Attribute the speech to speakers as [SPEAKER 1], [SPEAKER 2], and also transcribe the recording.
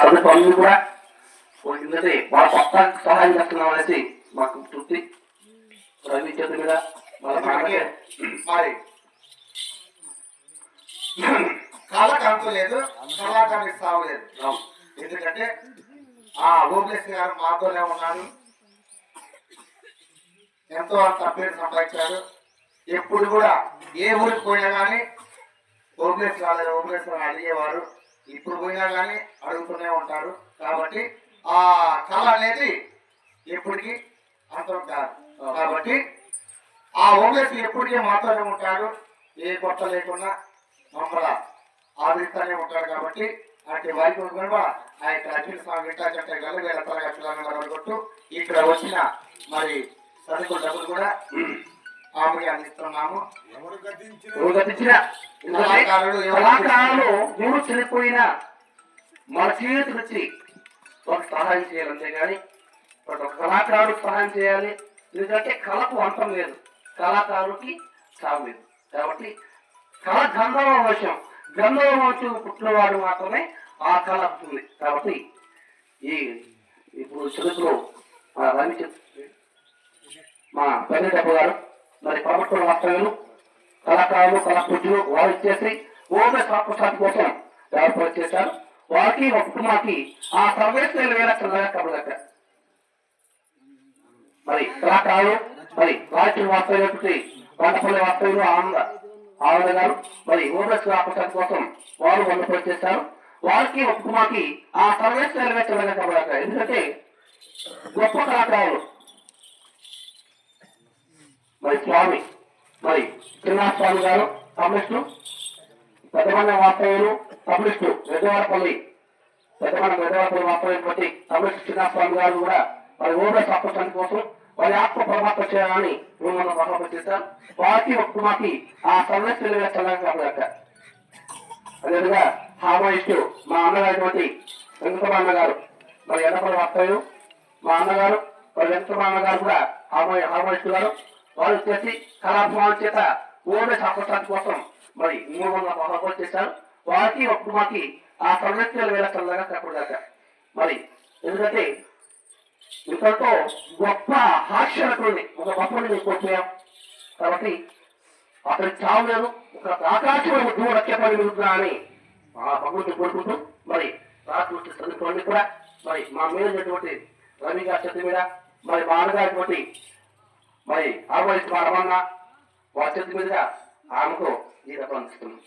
[SPEAKER 1] చదువుకోవాలని కూడా ఎందుకంటే వాళ్ళ కొత్త సహాయం చేస్తున్నాం అనేసి మాకు తృప్తి. రవి చేతి మీద
[SPEAKER 2] మరి కళకు లేదు
[SPEAKER 1] అవును.
[SPEAKER 2] ఎందుకంటే ఆ ఓబిఎస్ గారు మాతోనే ఉన్నారు. ఎంతో అంత పేరు సంపాదించారు. ఎప్పుడు కూడా ఏ ఊరికి పోయినా కానీ ఓబిఎస్ రాలేదు ఓబిఎస్ అని అడిగేవారు. ఇప్పుడు పోయినా కానీ అడుగుతూనే ఉంటారు. కాబట్టి ఆ కళ అనేది ఎప్పటికీ అంతం కాదు కాబట్టి ఆ ఓబిఎస్ ఎప్పటికీ మాతోనే ఉంటాడు. ఏ కొత్త లేకుండా మమ్మల్ని ఆదరిస్తూనే ఉంటాడు కాబట్టి అటు వారికి కూడా ఆ యొక్క అఖిల స్వామి వింటా గల వేల తరగతి కొట్టు ఇక్కడ వచ్చిన మరి సరుకుల డబ్బులు కూడా అందిస్తున్నాము.
[SPEAKER 3] ఎవరు
[SPEAKER 2] కళాకారులు
[SPEAKER 1] చనిపోయినా మన చేతికి వచ్చి ఒక సహాయం చేయాలి అంతేగాని ఒక కళాకారుడు సహాయం చేయాలి. ఎందుకంటే కళకు అంతం లేదు. కళాకారుడికి సాగు లేదు. కాబట్టి కళ గంధర్వ వశం. గంధర్వ వశం పుట్టినవాడు మాత్రమే ఆ కళ అవుతుంది. కాబట్టి ఈ ఇప్పుడు మా రవి మా పెద్దడబ్బు గారు. మరి ప్రభుత్వ వాస్తవ్యులు కళాకారులు కళాకృతులు వారు చేసి ఓమే సాత్వసాతి కోసం ఏర్పాటు చేశారు. వారికి ఒక కుటుంబానికి ఆ సర్వేశ్వరుల వేల చంద్రగా కబడక మరి కళాకారులు మరి రాజకీయ వాస్తవ్యులకి వంటపల్లి వాస్తవ్యులు ఆనంద ఆనంద గారు మరి ఓమే సాత్వసాతి కోసం వారు వంటపల్లి చేశారు. వారికి ఒక కుటుంబానికి ఆ సర్వేశ్వరుల వేల కబడక ఎందుకంటే గొప్ప కళాకారులు మరి స్వామి మరి శ్రీనివాస స్వామి గారు కమ్యూనిస్టు పెద్దమండ వాస్తవ్యులు కమ్యూనిస్టు వెదవారపల్లి పెద్దమండ వెదవారపల్లి వాస్తవ్యటువంటి శ్రీనివాస స్వామి గారు కూడా మరి ఓడ సప్పటాని కోసం వారి ఆత్మ పరమాత్మ చేయాలని మిమ్మల్ని ప్రమాపం చేశారు. వారికి ఒక్క మాకి ఆ సంరక్షణ చల్లగా కాపాడక అదేవిధంగా హామాయిస్టు మా అన్నగారి వెంకటరమణ గారు మరి ఎన్నపల్లి వాస్తవ్యం మా అన్నగారు మరి వెంకటరమణ గారు కూడా హామయ హామాయిస్టు గారు వాళ్ళు ప్రతి కళాభావం చేత ఓడ సాపటానికి కోసం మరి మూడు వందల పదకొండు చేశారు. వారికి ఒక్కమాకి ఆ సంరక్షణ వేల చల్లగా కాపాడక మరి ఎందుకంటే ఇంతతో గొప్ప హాస్యనటుడిని ఒక గొప్పని మీకు కోల్పోయాం కాబట్టి అతని చావు లేదు ఒక ఆకాశంలో ఉద్యోగం రక్షపడి వెళ్తున్నా అని ఆ భగవంతుని కోరుకుంటూ మరి రాష్ట్ర సందర్భాన్ని కూడా మరి మా మీద రవి గారి చేతి మీద మరి మా అన్నగారి మరి అరవై రమణ వారి చేతి మీదుగా ఆమెకు ఈ రకం అందిస్తున్నాం